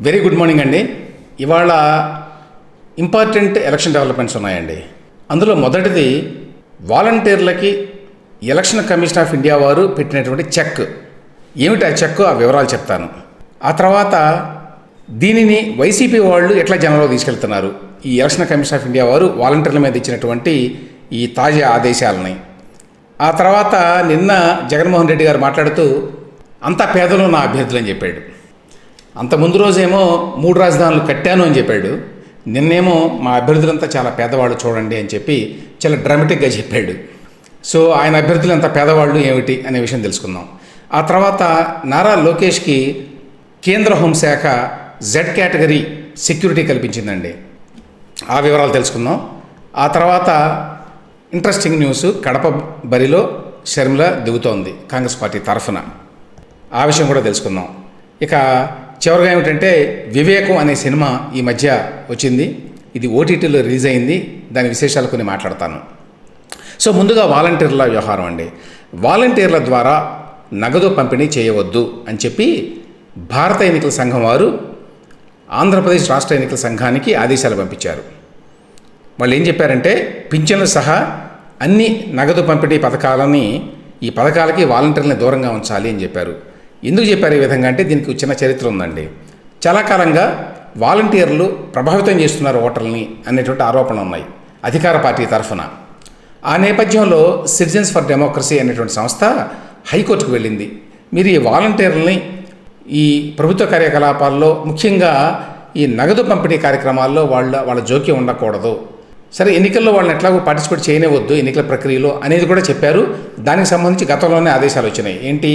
Very good morning అండి. ఇవాళ important election developments ఉన్నాయండి. అందులో మొదటిది వాలంటీర్లకి ఎలక్షన్ కమిషన్ ఆఫ్ ఇండియా వారు పెట్టినటువంటి చెక్ ఏమిటి ఆ చెక్ ఆ వివరాలు చెప్తాను. ఆ తర్వాత దీనిని వైసీపీ వాళ్ళు ఎట్లా జనంలో తీసుకెళ్తున్నారు? ఈ ఎలక్షన్ కమిషన్ ఆఫ్ ఇండియా వారు వాలంటీర్ల మీద ఇచ్చినటువంటి ఈ తాజా ఆదేశాలని. ఆ తర్వాత నిన్న జగన్మోహన్ రెడ్డి గారు మాట్లాడుతూ అంతా పేదలు నా అభ్యర్థులు అని చెప్పాడు. అంత ముందు రోజేమో మూడు రాజధానులు కట్టాను అని చెప్పాడు. నిన్నేమో మా అభ్యర్థులంతా చాలా పేదవాళ్ళు చూడండి అని చెప్పి చాలా డ్రామాటిక్గా చెప్పాడు. సో ఆయన అభ్యర్థులు ఎంత పేదవాళ్ళు ఏమిటి అనే విషయం తెలుసుకుందాం. ఆ తర్వాత నారా లోకేష్కి కేంద్ర హోంశాఖ జెడ్ కేటగిరీ సెక్యూరిటీ కల్పించిందండి. ఆ వివరాలు తెలుసుకుందాం. ఆ తర్వాత ఇంట్రెస్టింగ్ న్యూస్ కడప బరిలో షర్మిల దిగుతోంది కాంగ్రెస్ పార్టీ తరఫున. ఆ విషయం కూడా తెలుసుకుందాం. ఇక చివరిగా ఏమిటంటే వివేకం అనే సినిమా ఈ మధ్య వచ్చింది. ఇది ఓటీటీలో రిలీజ్ అయింది. దాని విశేషాలు కొన్ని మాట్లాడతాను. సో ముందుగా వాలంటీర్ల వ్యవహారం అండి. వాలంటీర్ల ద్వారా నగదు పంపిణీ చేయవద్దు అని చెప్పి భారత ఎన్నికల సంఘం వారు ఆంధ్రప్రదేశ్ రాష్ట్ర ఎన్నికల సంఘానికి ఆదేశాలు పంపించారు. వాళ్ళు ఏం చెప్పారంటే పింఛన్లు సహా అన్ని నగదు పంపిణీ పథకాలని ఈ పథకాలకి వాలంటీర్లని దూరంగా ఉంచాలి అని చెప్పారు. ఎందుకు చెప్పారు ఈ విధంగా అంటే దీనికి చిన్న చరిత్ర ఉందండి. చాలా కాలంగా వాలంటీర్లు ప్రభావితం చేస్తున్నారు ఓటర్లని అనేటువంటి ఆరోపణలు ఉన్నాయి అధికార పార్టీ తరఫున. ఆ నేపథ్యంలో సిటిజన్స్ ఫర్ డెమోక్రసీ అనేటువంటి సంస్థ హైకోర్టుకు వెళ్ళింది. మీరు ఈ వాలంటీర్లని ఈ ప్రభుత్వ కార్యకలాపాల్లో ముఖ్యంగా ఈ నగదు పంపిణీ కార్యక్రమాల్లో వాళ్ళ వాళ్ళ జోక్యం ఉండకూడదు. సరే ఎన్నికల్లో వాళ్ళని ఎట్లాగో పార్టిసిపేట్ చేయనివద్దు ఎన్నికల ప్రక్రియలో అనేది కూడా చెప్పారు. దానికి సంబంధించి గతంలోనే ఆదేశాలు వచ్చినాయి. ఏంటి?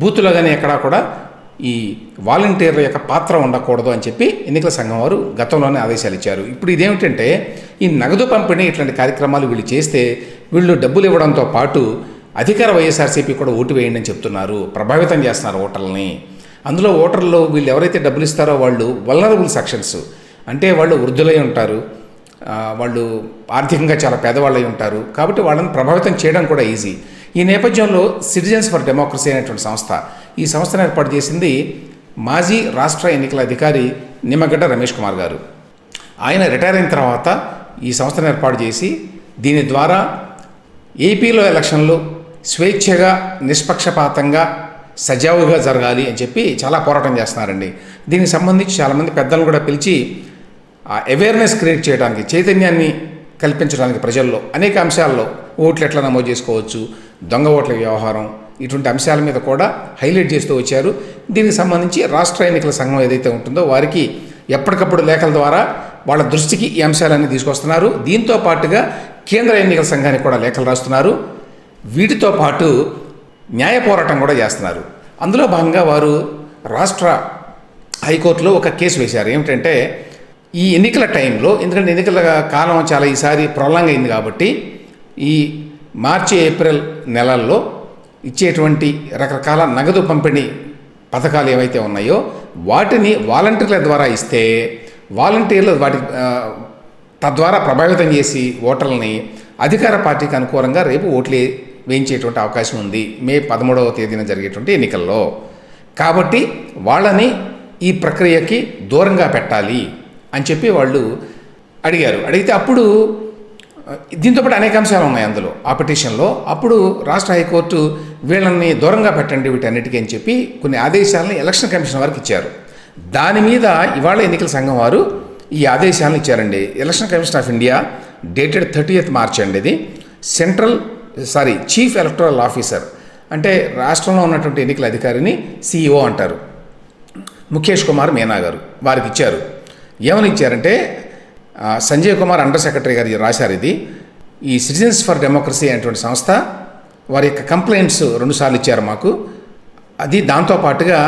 బూతులో కానీ ఎక్కడా కూడా ఈ వాలంటీర్ల యొక్క పాత్ర ఉండకూడదు అని చెప్పి ఎన్నికల సంఘం వారు గతంలోనే ఆదేశాలు ఇచ్చారు. ఇప్పుడు ఇదేమిటంటే ఈ నగదు పంపిణీ ఇట్లాంటి కార్యక్రమాలు వీళ్ళు చేస్తే వీళ్ళు డబ్బులు ఇవ్వడంతో పాటు అధికార వైఎస్ఆర్సీపీ కూడా ఓటు వేయండి అని చెప్తున్నారు. ప్రభావితం చేస్తున్నారు ఓటర్లని. అందులో ఓటర్లు వీళ్ళు ఎవరైతే డబ్బులు ఇస్తారో వాళ్ళు వల్నరబుల్ సెక్షన్స్ అంటే వాళ్ళు వృద్ధులై ఉంటారు. వాళ్ళు ఆర్థికంగా చాలా పేదవాళ్ళై ఉంటారు. కాబట్టి వాళ్ళని ప్రభావితం చేయడం కూడా ఈజీ ఈ నేపథ్యంలో సిటిజన్స్ ఫర్ డెమోక్రసీ అనేటువంటి సంస్థ ఈ సంస్థను ఏర్పాటు చేసింది మాజీ రాష్ట్ర ఎన్నికల అధికారి నిమ్మగడ్డ రమేష్ కుమార్ గారు. ఆయన రిటైర్ అయిన తర్వాత ఈ సంస్థను ఏర్పాటు చేసి దీని ద్వారా ఏపీలో ఎలక్షన్లు స్వేచ్ఛగా నిష్పక్షపాతంగా సజావుగా జరగాలి అని చెప్పి చాలా పోరాటం చేస్తున్నారండి. దీనికి సంబంధించి చాలామంది పెద్దలను కూడా పిలిచి అవేర్నెస్ క్రియేట్ చేయడానికి చైతన్యాన్ని కల్పించడానికి ప్రజల్లో అనేక అంశాల్లో ఓట్లు ఎట్లా నమోదు చేసుకోవచ్చు దొంగ ఓట్ల వ్యవహారం ఇటువంటి అంశాల మీద కూడా హైలైట్ చేస్తూ వచ్చారు. దీనికి సంబంధించి రాష్ట్ర ఎన్నికల సంఘం ఏదైతే ఉంటుందో వారికి ఎప్పటికప్పుడు లేఖల ద్వారా వాళ్ళ దృష్టికి ఈ అంశాలన్నీ తీసుకొస్తున్నారు. దీంతో పాటుగా కేంద్ర ఎన్నికల సంఘానికి కూడా లేఖలు రాస్తున్నారు. వీటితో పాటు న్యాయ పోరాటం కూడా చేస్తున్నారు. అందులో భాగంగా వారు రాష్ట్ర హైకోర్టులో ఒక కేసు వేశారు. ఏమిటంటే ఈ ఎన్నికల టైంలో ఎందుకంటే ఎన్నికల కాలం చాలా ఈసారి ప్రొలాంగ్ అయింది కాబట్టి ఈ మార్చి ఏప్రిల్ నెలల్లో ఇచ్చేటువంటి రకరకాల నగదు పంపిణీ పథకాలు ఏవైతే ఉన్నాయో వాటిని వాలంటీర్ల ద్వారా ఇస్తే వాలంటీర్లు వాటి తద్వారా ప్రభావితం చేసి ఓటర్లని అధికార పార్టీకి అనుకూలంగా రేపు ఓట్లు వేయించేటువంటి అవకాశం ఉంది. మే పదమూడవ తేదీన జరిగేటువంటి ఎన్నికల్లో. కాబట్టి వాళ్ళని ఈ ప్రక్రియకి దూరంగా పెట్టాలి అని చెప్పి వాళ్ళు అడిగారు. అడిగితే అప్పుడు దీంతోపాటు అనేక అంశాలు ఉన్నాయి అందులో. ఆ పిటిషన్లో అప్పుడు రాష్ట్ర హైకోర్టు వీళ్ళని దూరంగా పెట్టండి వీటన్నిటికీ అని చెప్పి కొన్ని ఆదేశాలను ఎలక్షన్ కమిషన్ వారికి ఇచ్చారు. దాని మీద ఇవాళ ఎన్నికల సంఘం వారు ఈ ఆదేశాలను ఇచ్చారండి. Election commission of India dated thirtieth March అండి ఇది. Central sorry chief electoral officer అంటే రాష్ట్రంలో ఉన్నటువంటి ఎన్నికల అధికారిని సీఈఓ అంటారు. ముఖేష్ కుమార్ మీనా గారు వారికి ఇచ్చారు. ఏమని ఇచ్చారంటే సంజయ్ కుమార్ అండర్ సెక్రటరీ గారు రాశారు ఇది. ఈ సిటిజన్స్ ఫర్ డెమోక్రసీ అనేటువంటి సంస్థ వారి యొక్క కంప్లైంట్స్ రెండుసార్లు ఇచ్చారు మాకు. అది దాంతో పాటుగా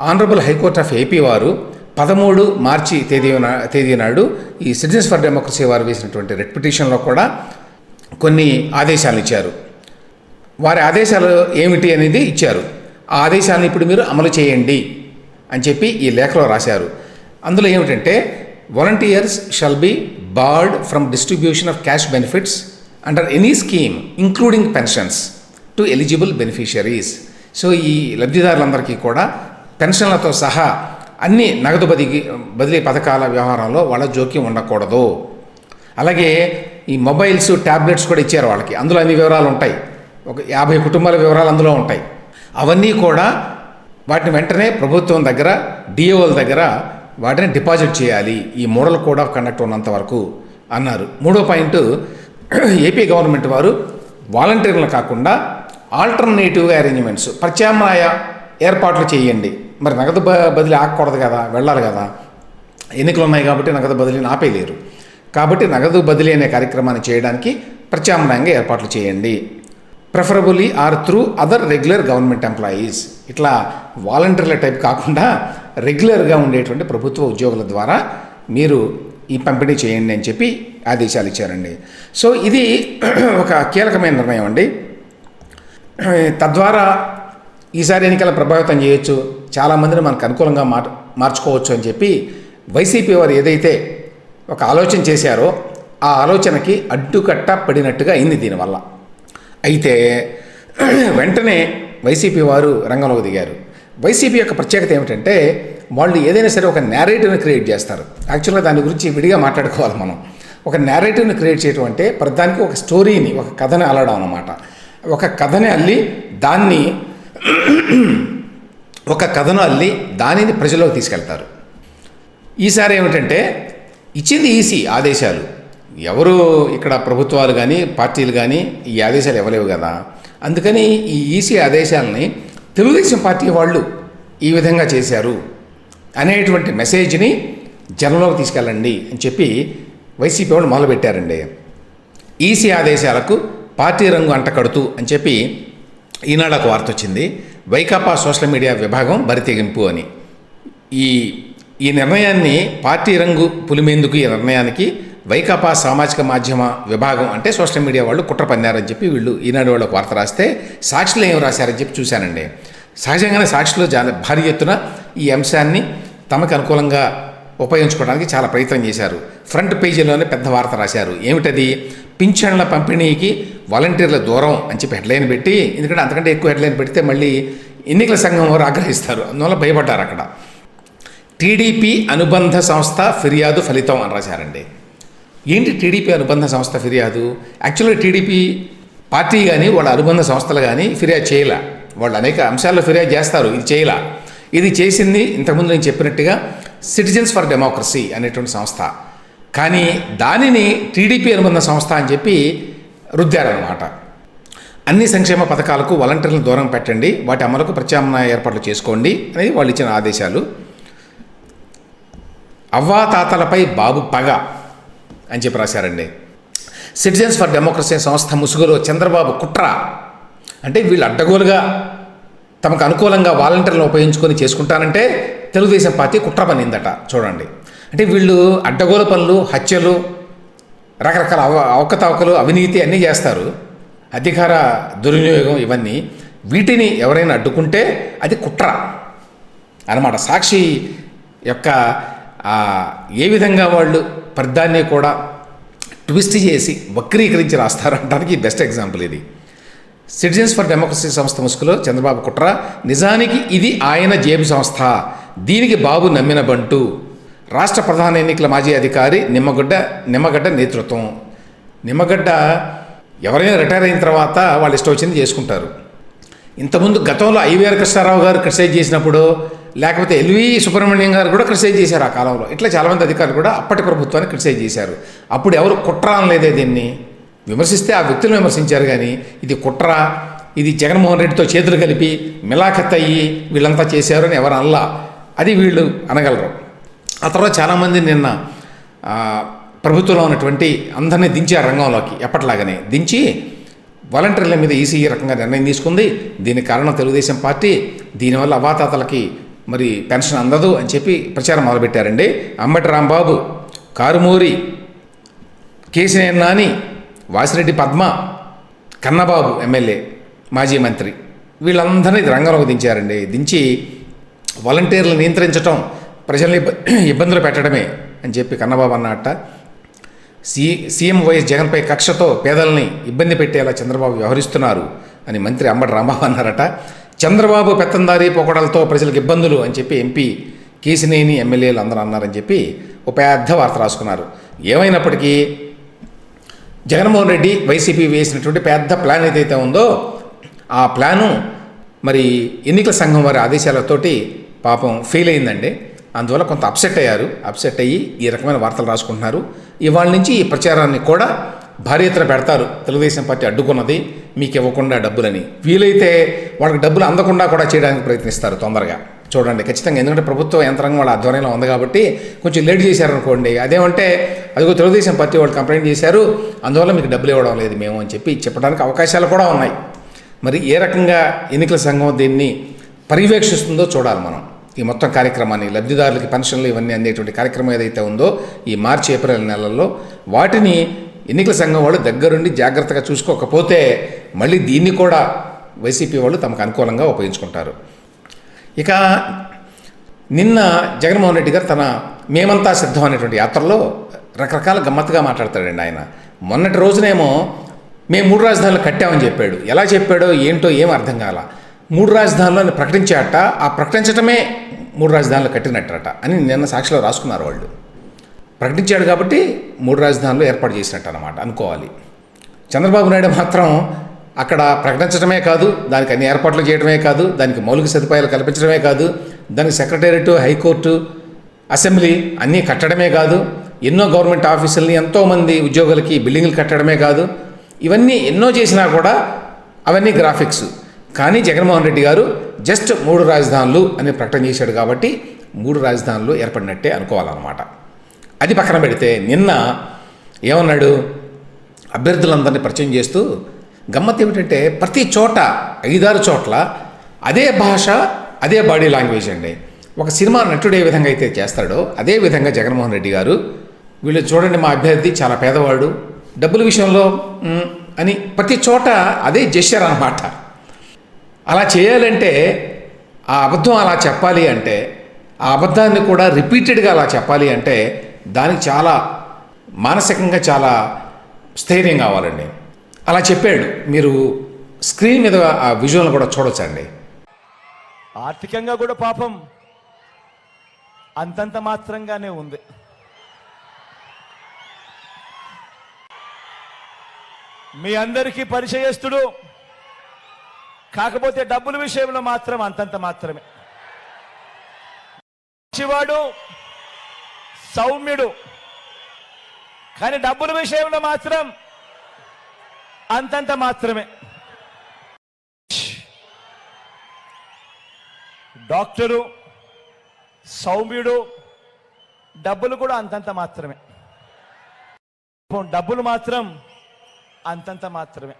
ఆనరబుల్ హైకోర్ట్ ఆఫ్ ఏపీ వారు పదమూడు మార్చి తేదీ తేదీ నాడు ఈ సిటిజన్స్ ఫర్ డెమోక్రసీ వారు వేసినటువంటి రెడ్ పిటిషన్లో కూడా కొన్ని ఆదేశాలు ఇచ్చారు. వారి ఆదేశాలు ఏమిటి అనేది ఇచ్చారు. ఆ ఆదేశాలను ఇప్పుడు మీరు అమలు చేయండి అని చెప్పి ఈ లేఖలో రాశారు. అందులో ఏమిటంటే volunteers shall be barred from distribution of cash benefits under any scheme including pensions to eligible beneficiaries so ఈ లబ్ధిదారులందరికీ కూడా పెన్షన్లతో సహా అన్ని నగదు బదిలీ బదిలీ పథకాల వ్యవహారంలో వాళ్ళ జోక్యం ఉండకూడదు. అలాగే ఈ మొబైల్స్ ట్యాబ్లెట్స్ కూడా ఇచ్చారు వాళ్ళకి. అందులో అన్ని వివరాలు ఉంటాయి. ఒక యాభై కుటుంబాల వివరాలు అందులో ఉంటాయి. అవన్నీ కూడా వాటిని వెంటనే ప్రభుత్వం దగ్గర డిఓల దగ్గర వాటిని డిపాజిట్ చేయాలి ఈ మోడల్ కోడ్ ఆఫ్ కండక్ట్ ఉన్నంత వరకు అన్నారు. మూడో పాయింట్ ఏపీ గవర్నమెంట్ వారు వాలంటీర్లు కాకుండా ఆల్టర్నేటివ్ అరేంజ్మెంట్స్ ప్రత్యామ్నాయ ఏర్పాట్లు చేయండి. మరి నగదు బ- బదిలీ ఆగకూడదు కదా వెళ్ళాలి కదా. ఎన్నికలు ఉన్నాయి కాబట్టి నగదు బదిలీని ఆపేయలేరు. కాబట్టి నగదు బదిలీ అనే కార్యక్రమాన్ని చేయడానికి ప్రత్యామ్నాయంగా ఏర్పాట్లు చేయండి. Preferably or through other regular government employees ఇట్లా వాలంటీర్ల టైప్ కాకుండా రెగ్యులర్గా ఉండేటువంటి ప్రభుత్వ ఉద్యోగుల ద్వారా మీరు ఈ పంపిణీ చేయండి అని చెప్పి ఆదేశాలు ఇచ్చారండి. సో ఇది ఒక కీలకమైన నిర్ణయం అండి. తద్వారా ఈసారి ఎన్నికల ప్రభావితం చేయొచ్చు చాలామందిని మనకు అనుకూలంగా మార్ మార్చుకోవచ్చు అని చెప్పి వైసీపీ వారు ఏదైతే ఒక ఆలోచన చేశారో ఆ ఆలోచనకి అడ్డుకట్ట పడినట్టుగా అయింది దీనివల్ల. అయితే వెంటనే వైసీపీ వారు రంగంలోకి దిగారు. వైసీపీ యొక్క ప్రత్యేకత ఏమిటంటే వాళ్ళు ఏదైనా సరే ఒక నేరేటివ్ని క్రియేట్ చేస్తారు. యాక్చువల్గా దాని గురించి విడిగా మాట్లాడుకోవాలి మనం. ఒక నేరేటివ్ని క్రియేట్ చేయడం అంటే ప్రతిదానికి ఒక స్టోరీని ఒక కథని అల్లడం అన్నమాట. ఒక కథని అల్లి దాన్ని ఒక కథను అల్లి దానిని ప్రజల్లోకి తీసుకెళ్తారు. ఈసారి ఏమిటంటే ఇచ్చింది ఈసీ ఆదేశాలు. ఎవరు ఇక్కడ ప్రభుత్వాలు కానీ పార్టీలు కానీ ఈ ఆదేశాలు ఇవ్వలేవు కదా. అందుకని ఈ ఈసీ ఆదేశాలని తెలుగుదేశం పార్టీ వాళ్ళు ఈ విధంగా చేశారు అనేటువంటి మెసేజ్ని జనంలోకి తీసుకెళ్ళండి అని చెప్పి వైసీపీ వాళ్ళు మొదలుపెట్టారండి. ఈసీ ఆదేశాలకు పార్టీ రంగు అంటకడుతూ అని చెప్పి ఈనాడు ఒక వార్త వచ్చింది. వైకాపా సోషల్ మీడియా విభాగం బరితెగింపు అని. ఈ ఈ నిర్ణయాన్ని పార్టీ రంగు పులిమేందుకు ఈ నిర్ణయానికి వైకాపా సామాజిక మాధ్యమ విభాగం అంటే సోషల్ మీడియా వాళ్ళు కుట్ర పన్నారని చెప్పి వీళ్ళు ఈనాడు వాళ్ళు ఒక వార్త రాస్తే సాక్షులు ఏం రాశారని చెప్పి చూశానండి. సహజంగానే సాక్షులు చాలా భారీ ఎత్తున ఈ అంశాన్ని తమకు అనుకూలంగా ఉపయోగించుకోవడానికి చాలా ప్రయత్నం చేశారు. ఫ్రంట్ పేజీలోనే పెద్ద వార్త రాశారు. ఏమిటది? పింఛన్ల పంపిణీకి వాలంటీర్ల దూరం అని చెప్పి హెడ్లైన్ పెట్టి ఎందుకంటే అంతకంటే ఎక్కువ హెడ్లైన్ పెడితే మళ్ళీ ఎన్నికల సంఘం వారు ఆగ్రహిస్తారు. అందువల్ల భయపడ్డారు అక్కడ. టీడీపీ అనుబంధ సంస్థ ఫిర్యాదు ఫలితం అని రాశారండి. ఏంటి టీడీపీ అనుబంధ సంస్థ ఫిర్యాదు? యాక్చువల్గా టీడీపీ పార్టీ కానీ వాళ్ళ అనుబంధ సంస్థలు కానీ ఫిర్యాదు చేయలే. వాళ్ళు అనేక అంశాల్లో ఫిర్యాదు చేస్తారు ఇది చేయలా. ఇది చేసింది ఇంతకుముందు నేను చెప్పినట్టుగా సిటిజన్స్ ఫర్ డెమోక్రసీ అనేటువంటి సంస్థ. కానీ దానిని టీడీపీ అనుబంధ సంస్థ అని చెప్పి రుద్దారనమాట అన్ని సంక్షేమ పథకాలకు వాలంటీర్లను దూరం పెట్టండి వాటి అమలుకు ప్రత్యామ్నాయ ఏర్పాట్లు చేసుకోండి అనేది వాళ్ళు ఇచ్చిన ఆదేశాలు. అవ్వాతాతలపై బాబు పగ. అని చెప్పి రాశారండి. సిటిజన్స్ ఫర్ డెమోక్రసీ సంస్థ ముసుగులో చంద్రబాబు కుట్ర. అంటే వీళ్ళు అడ్డగోలుగా తమకు అనుకూలంగా వాలంటీర్లను ఉపయోగించుకొని చేసుకుంటానంటే తెలుగుదేశం పార్టీ కుట్ర పనిందట చూడండి. అంటే వీళ్ళు అడ్డగోలు పనులు హత్యలు రకరకాల అవ అవకతవకలు అవినీతి అన్నీ చేస్తారు. అధికార దుర్వినియోగం ఇవన్నీ వీటిని ఎవరైనా అడ్డుకుంటే అది కుట్ర. అనమాట సాక్షి యొక్క ఏ విధంగా వాళ్ళు పర్దాన్ని కూడా ట్విస్ట్ చేసి వక్రీకరించి రాస్తారంటానికి బెస్ట్ ఎగ్జాంపుల్ ఇది. సిటిజన్స్ ఫర్ డెమోక్రసీ సంస్థ ముసుగులో చంద్రబాబు కుట్ర. నిజానికి ఇది ఆయన జేబు సంస్థ. దీనికి బాబు నమ్మిన బంటు. రాష్ట్ర ప్రధాన ఎన్నికల మాజీ అధికారి నిమ్మగడ్డ నిమ్మగడ్డ నేతృత్వం. నిమ్మగడ్డ ఎవరైనా రిటైర్ అయిన తర్వాత వాళ్ళు ఇష్టం వచ్చింది చేసుకుంటారు. ఇంతకుముందు గతంలో ఐవీఆర్ కృష్ణారావు గారు క్రిటిసైజ్ చేసినప్పుడు లేకపోతే ఎల్వి సుబ్రహ్మణ్యం గారు కూడా క్రిటిసైజ్ చేశారు ఆ కాలంలో. ఇట్లా చాలామంది అధికారులు కూడా అప్పటి ప్రభుత్వాన్ని క్రిటిసైజ్ చేశారు. అప్పుడు ఎవరు కుట్ర అనలేదే దీన్ని? విమర్శిస్తే ఆ వ్యక్తులు విమర్శించారు కానీ ఇది కుట్ర ఇది జగన్మోహన్ రెడ్డితో చేతులు కలిపి మిలాఖత్ అయ్యి వీళ్ళంతా చేశారు అని ఎవరు అనలా? అది వీళ్ళు అనగలరు. ఆ తర్వాత చాలామంది నిన్న ప్రభుత్వంలో ఉన్నటువంటి అందరినీ దించారు రంగంలోకి ఎప్పటిలాగానే దించి వాలంటీర్ల మీద ఈసీ రకంగా నిర్ణయం తీసుకుంది. దీనికి కారణం తెలుగుదేశం పార్టీ. దీనివల్ల అవాతాతలకి మరి పెన్షన్ అందదు అని చెప్పి ప్రచారం మొదలుపెట్టారండి. అంబటి రాంబాబు కారుమూరి కేసినేని నాని వాసిరెడ్డి పద్మ కన్నబాబు ఎమ్మెల్యే మాజీ మంత్రి వీళ్ళందరినీ రంగంలోకి దించారండి. దించి వాలంటీర్లు నియంత్రించటం ప్రజల్ని ఇబ్బందులు పెట్టడమే అని చెప్పి కన్నబాబు అన్నట్ట సీ సీఎం వైఎస్ జగన్పై కక్షతో పేదల్ని ఇబ్బంది పెట్టేలా చంద్రబాబు వ్యవహరిస్తున్నారు అని మంత్రి అంబటి రాంబాబు అన్నారట. చంద్రబాబు పెత్తందారీ పోకడలతో ప్రజలకు ఇబ్బందులు అని చెప్పి ఎంపీ కేసినేని ఎమ్మెల్యేలు అందరూ అన్నారని చెప్పి ఒక పెద్ద వార్త రాసుకున్నారు. ఏమైనప్పటికీ జగన్మోహన్ రెడ్డి వైసీపీ వేసినటువంటి పెద్ద ప్లాన్ ఏదైతే ఉందో ఆ ప్లాను మరి ఎన్నికల సంఘం వారి ఆదేశాలతోటి పాపం ఫెయిల్ అయిందండి. అందువల్ల కొంత అప్సెట్ అయ్యారు. అప్సెట్ అయ్యి ఈ రకమైన వార్తలు రాసుకుంటున్నారు. ఇవాళ నుంచి ఈ ప్రచారాన్ని కూడా భారీ ఎత్తున పెడతారు. తెలుగుదేశం పార్టీ అడ్డుకున్నది. మీకు ఇవ్వకుండా డబ్బులని. వీలైతే వాళ్ళకి డబ్బులు అందకుండా కూడా చేయడానికి ప్రయత్నిస్తారు తొందరగా. చూడండి ఖచ్చితంగా. ఎందుకంటే ప్రభుత్వ యంత్రాంగం వాళ్ళ ఆధ్వర్యంలో ఉంది కాబట్టి కొంచెం లేట్ చేశారనుకోండి. అదేమంటే అదిగో తెలుగుదేశం పార్టీ వాళ్ళు కంప్లైంట్ చేశారు. అందువల్ల మీకు డబ్బులు ఇవ్వడం లేదు మేము అని చెప్పి చెప్పడానికి అవకాశాలు కూడా ఉన్నాయి. మరి ఏ రకంగా ఎన్నికల సంఘం దీన్ని పర్యవేక్షిస్తుందో చూడాలి మనం. ఈ మొత్తం కార్యక్రమాన్ని లబ్ధిదారులకి పెన్షన్లు ఇవన్నీ అందేటువంటి కార్యక్రమం ఏదైతే ఉందో ఈ మార్చి ఏప్రిల్ నెలల్లో వాటిని ఎన్నికల సంఘం వాళ్ళు దగ్గరుండి జాగ్రత్తగా చూసుకోకపోతే మళ్ళీ దీన్ని కూడా వైసీపీ వాళ్ళు తమకు అనుకూలంగా ఉపయోగించుకుంటారు. ఇక నిన్న జగన్మోహన్ రెడ్డి గారు తన మేమంతా సిద్ధం అనేటువంటి యాత్రలో రకరకాల గమ్మత్తుగా మాట్లాడతాడండి ఆయన. మొన్నటి రోజునేమో మేము మూడు రాజధానులు కట్టామని చెప్పాడు. ఎలా చెప్పాడో ఏంటో ఏం అర్థం కాల. మూడు రాజధానులను ప్రకటించాట ఆ ప్రకటించటమే మూడు రాజధానులు కట్టినట్టట అని నిన్న సాక్షిలో రాసుకున్నారు వాళ్ళు. ప్రకటించాడు కాబట్టి మూడు రాజధానులు ఏర్పాటు చేసినట్టు అనమాట అనుకోవాలి. చంద్రబాబు నాయుడు మాత్రం అక్కడ ప్రకటించడమే కాదు దానికి అన్ని ఏర్పాట్లు చేయడమే కాదు దానికి మౌలిక సదుపాయాలు కల్పించడమే కాదు దానికి సెక్రటేరియట్ హైకోర్టు అసెంబ్లీ అన్నీ కట్టడమే కాదు ఎన్నో గవర్నమెంట్ ఆఫీసుల్ని ఎంతోమంది ఉద్యోగులకి బిల్డింగ్లు కట్టడమే కాదు ఇవన్నీ ఎన్నో చేసినా కూడా అవన్నీ గ్రాఫిక్స్. కానీ జగన్మోహన్ రెడ్డి గారు జస్ట్ మూడు రాజధానులు అని ప్రకటన చేశాడు కాబట్టి మూడు రాజధానులు ఏర్పడినట్టే అనుకోవాలన్నమాట. అది పక్కన పెడితే నిన్న ఏమన్నాడు? అభ్యర్థులందరినీ పరిచయం చేస్తూ గమ్మత్ ఏమిటంటే ప్రతి చోట ఐదారు చోట్ల అదే భాష అదే బాడీ లాంగ్వేజ్ అండి. ఒక సినిమా నటుడు ఏ విధంగా అయితే చేస్తాడో అదే విధంగా జగన్మోహన్ రెడ్డి గారు వీళ్ళు చూడండి మా అభ్యర్థి చాలా పేదవాడు డబ్బుల విషయంలో అని ప్రతి చోట అదే జెస్చర్ అనమాట అలా చేయాలంటే ఆ అబద్ధం అలా చెప్పాలి అంటే ఆ అబద్ధాన్ని కూడా రిపీటెడ్గా అలా చెప్పాలి అంటే దానికి చాలా మానసికంగా చాలా స్థైర్యం కావాలండి. అలా చెప్పాడు. మీరు స్క్రీన్ మీద ఆ విజువల్ కూడా చూడొచ్చండి. ఆర్థికంగా కూడా పాపం. అంతంత మాత్రంగానే ఉంది. మీ అందరికీ పరిచయస్తుడు. కాకపోతే డబ్బుల విషయంలో మాత్రం అంతంత మాత్రమే. మంచివాడు. సౌమ్యుడు. కానీ డబ్బుల విషయంలో మాత్రం అంతంత మాత్రమే. డాక్టరు సౌమ్యుడు డబ్బులు కూడా అంతంత మాత్రమే. డబ్బులు మాత్రం అంతంత మాత్రమే.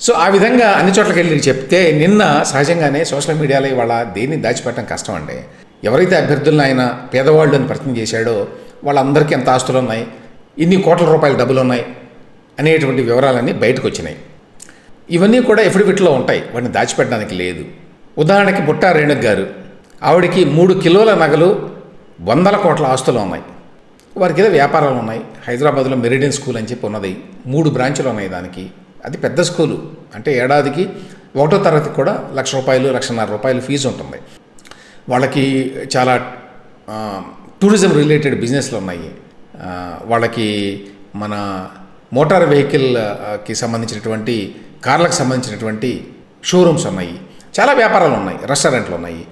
సో ఆ విధంగా అన్ని చోట్లకి వెళ్ళి చెప్తే నిన్న సహజంగానే సోషల్ మీడియాలో ఇవాళ దేన్ని దాచిపెట్టడం కష్టం అండి? ఎవరైతే అభ్యర్థులను ఆయన పేదవాళ్ళు అని ప్రశ్న చేశాడో వాళ్ళందరికీ ఎంత ఆస్తులు ఉన్నాయి? ఇన్ని కోట్ల రూపాయల డబ్బులు ఉన్నాయి? అనేటువంటి వివరాలన్నీ బయటకు వచ్చినాయి. ఇవన్నీ కూడా ఎఫిడవిట్లో ఉంటాయి. వాటిని దాచిపెట్టడానికి లేదు. ఉదాహరణకి బుట్టా రేణుక్ గారు ఆవిడకి మూడు కిలోల నగలు వందల కోట్ల ఆస్తులు ఉన్నాయి. వారికి ఏదో వ్యాపారాలు ఉన్నాయి. హైదరాబాద్లో మెరిడియన్ స్కూల్ అని చెప్పి ఉన్నది. మూడు బ్రాంచులు ఉన్నాయి దానికి. అది పెద్ద స్కూలు. అంటే ఏడాదికి ఒకటో తరగతి కూడా లక్ష రూపాయలు లక్షన్నర రూపాయలు ఫీజు ఉంటుంది. వాళ్ళకి చాలా టూరిజం రిలేటెడ్ బిజినెస్లు ఉన్నాయి. వాళ్ళకి మన మోటార్ వెహికల్కి సంబంధించినటువంటి కార్లకు సంబంధించినటువంటి షోరూమ్స్ ఉన్నాయి. చాలా వ్యాపారాలు ఉన్నాయి రెస్టారెంట్లు ఉన్నాయి.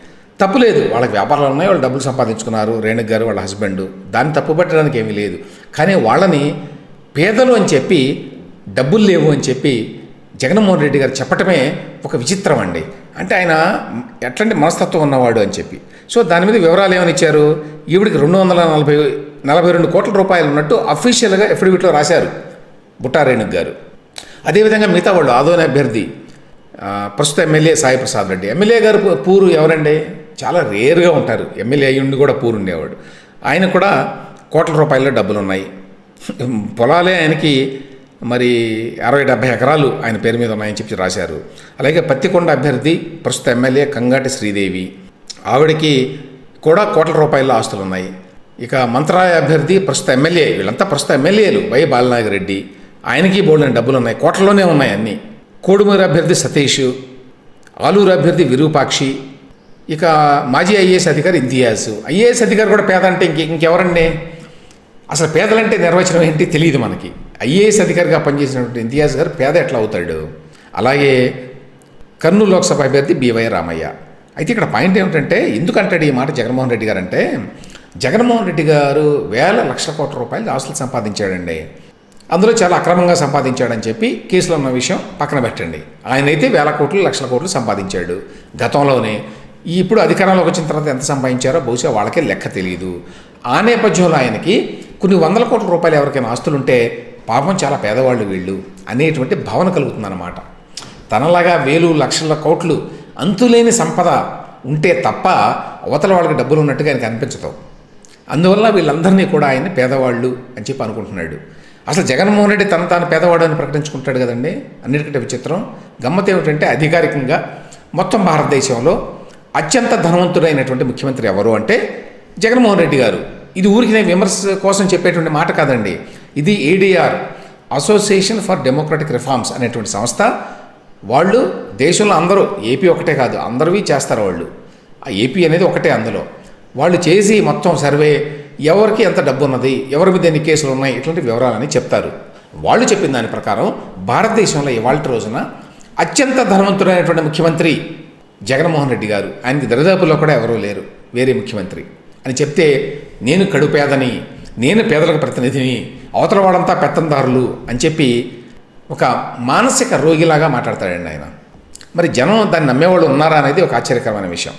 తప్పు లేదు వాళ్ళకి వ్యాపారాలు ఉన్నాయి వాళ్ళు డబ్బులు సంపాదించుకున్నారు రేణుక్ గారు వాళ్ళ హస్బెండ్ దాన్ని తప్పు పెట్టడానికి ఏమీ లేదు. కానీ వాళ్ళని పేదలు అని చెప్పి డబ్బులు లేవు అని చెప్పి జగన్మోహన్ రెడ్డి గారు చెప్పటమే ఒక విచిత్రం అండి. అంటే ఆయన ఎట్లాంటి మనస్తత్వం ఉన్నవాడు అని చెప్పి. సో దాని మీద వివరాలు ఏమని ఇచ్చారు? ఈవిడికి రెండు వందల నలభై నలభై రెండు కోట్ల రూపాయలు ఉన్నట్టు అఫీషియల్గా ఎఫిడవిట్లో రాశారు బుట్టారేణుక్ గారు. అదేవిధంగా మిగతా వాళ్ళు ఆదోని అభ్యర్థి ప్రస్తుత ఎమ్మెల్యే సాయి ప్రసాద్ రెడ్డి. ఎమ్మెల్యే గారు పూరు ఎవరండి? చాలా రేరుగా ఉంటారు. ఎమ్మెల్యే అయ్యుండి కూడా పూరు ఉండేవాడు. ఆయన కూడా కోట్ల రూపాయల డబ్బులు ఉన్నాయి పొలాలే ఆయనకి మరి అరవై డెబ్బై ఎకరాలు ఆయన పేరు మీద ఉన్నాయని చెప్పి రాశారు. అలాగే పత్తికొండ అభ్యర్థి ప్రస్తుత ఎమ్మెల్యే కంగాటి శ్రీదేవి. ఆవిడకి కూడా కోట్ల రూపాయల ఆస్తులు ఉన్నాయి. ఇక మంత్రాలయ అభ్యర్థి ప్రస్తుత ఎమ్మెల్యే వీళ్ళంతా ప్రస్తుత ఎమ్మెల్యేలు వై బాలనాగిరెడ్డి ఆయనకి బోల్డెన్ డబ్బులు ఉన్నాయి. కోట్లలోనే ఉన్నాయి అన్నీ. కోడుమూరు అభ్యర్థి సతీష్ ఆలూరు అభ్యర్థి విరూపాక్షి ఇక మాజీ ఐఏఎస్ అధికారి ఇంతియాజ్. ఐఏఎస్ అధికారి కూడా పేద అంటే ఇంక ఇంకెవరండి? అసలు పేదలంటే నిర్వచనం ఏంటి తెలియదు మనకి. ఐఏఎస్ అధికారిగా పనిచేసినటువంటి ఇంతియాజ్ గారు పేద ఎట్లా అవుతాడు? అలాగే కర్నూలు లోక్సభ అభ్యర్థి బివై రామయ్య. అయితే ఇక్కడ పాయింట్ ఏమిటంటే ఎందుకంటాడు ఈ మాట జగన్మోహన్ రెడ్డి గారు అంటే జగన్మోహన్ రెడ్డి గారు వేల లక్షల కోట్ల రూపాయలు ఆస్తులు సంపాదించాడండి. అందులో చాలా అక్రమంగా సంపాదించాడని చెప్పి కేసులో ఉన్న విషయం పక్కన పెట్టండి. ఆయన అయితే వేల కోట్లు లక్షల కోట్లు సంపాదించాడు. గతంలోనే ఇప్పుడు అధికారంలోకి వచ్చిన తర్వాత ఎంత సంపాదించారో బహుశా వాళ్ళకే లెక్క తెలియదు ఆ నేపథ్యంలో ఆయనకి కొన్ని వందల కోట్ల రూపాయలు ఎవరికైనా ఆస్తులుంటే పాపం చాలా పేదవాళ్ళు వీళ్ళు అనేటువంటి భావన కలుగుతుందన్నమాట. తనలాగా వేలు లక్షల కోట్లు అంతులేని సంపద ఉంటే తప్ప అవతల వాళ్ళకి డబ్బులు ఉన్నట్టుగా ఆయనకు అనిపించదు. అందువల్ల వీళ్ళందరినీ కూడా ఆయన పేదవాళ్ళు అని చెప్పి అనుకుంటున్నాడు. అసలు జగన్మోహన్ రెడ్డి తన తాను పేదవాడు అని ప్రకటించుకుంటాడు కదండి? అన్నిటికంటే విచిత్రం. గమ్మత్ ఏమిటంటే అధికారికంగా మొత్తం భారతదేశంలో అత్యంత ధనవంతుడైనటువంటి ముఖ్యమంత్రి ఎవరు అంటే జగన్మోహన్ రెడ్డి గారు. ఇది ఊరికి విమర్శ కోసం చెప్పేటువంటి మాట కాదండి. ఇది ADR association for democratic reforms అనేటువంటి సంస్థ. వాళ్ళు దేశంలో అందరూ ఏపీ ఒకటే కాదు అందరివి చేస్తారు వాళ్ళు. ఆ ఏపీ అనేది ఒకటే అందులో. వాళ్ళు చేసి మొత్తం సర్వే ఎవరికి ఎంత డబ్బు ఉన్నది ఎవరి మీద ఎన్ని కేసులు ఉన్నాయి ఇట్లాంటి వివరాలని చెప్తారు. వాళ్ళు చెప్పిన దాని ప్రకారం భారతదేశంలో ఇవాళ రోజున అత్యంత ధనవంతుడైనటువంటి ముఖ్యమంత్రి జగన్మోహన్ రెడ్డి గారు. ఆయనకి దరిదాపుల్లో కూడా ఎవరూ లేరు. వేరే ముఖ్యమంత్రి. అని చెప్తే నేను కడుపేదని నేను పేదలకు ప్రతినిధిని అవతల వాడంతా పెత్తందారులు అని చెప్పి ఒక మానసిక రోగిలాగా మాట్లాడతాడండి ఆయన. మరి జనం దాన్ని నమ్మేవాళ్ళు ఉన్నారా అనేది ఒక ఆశ్చర్యకరమైన విషయం.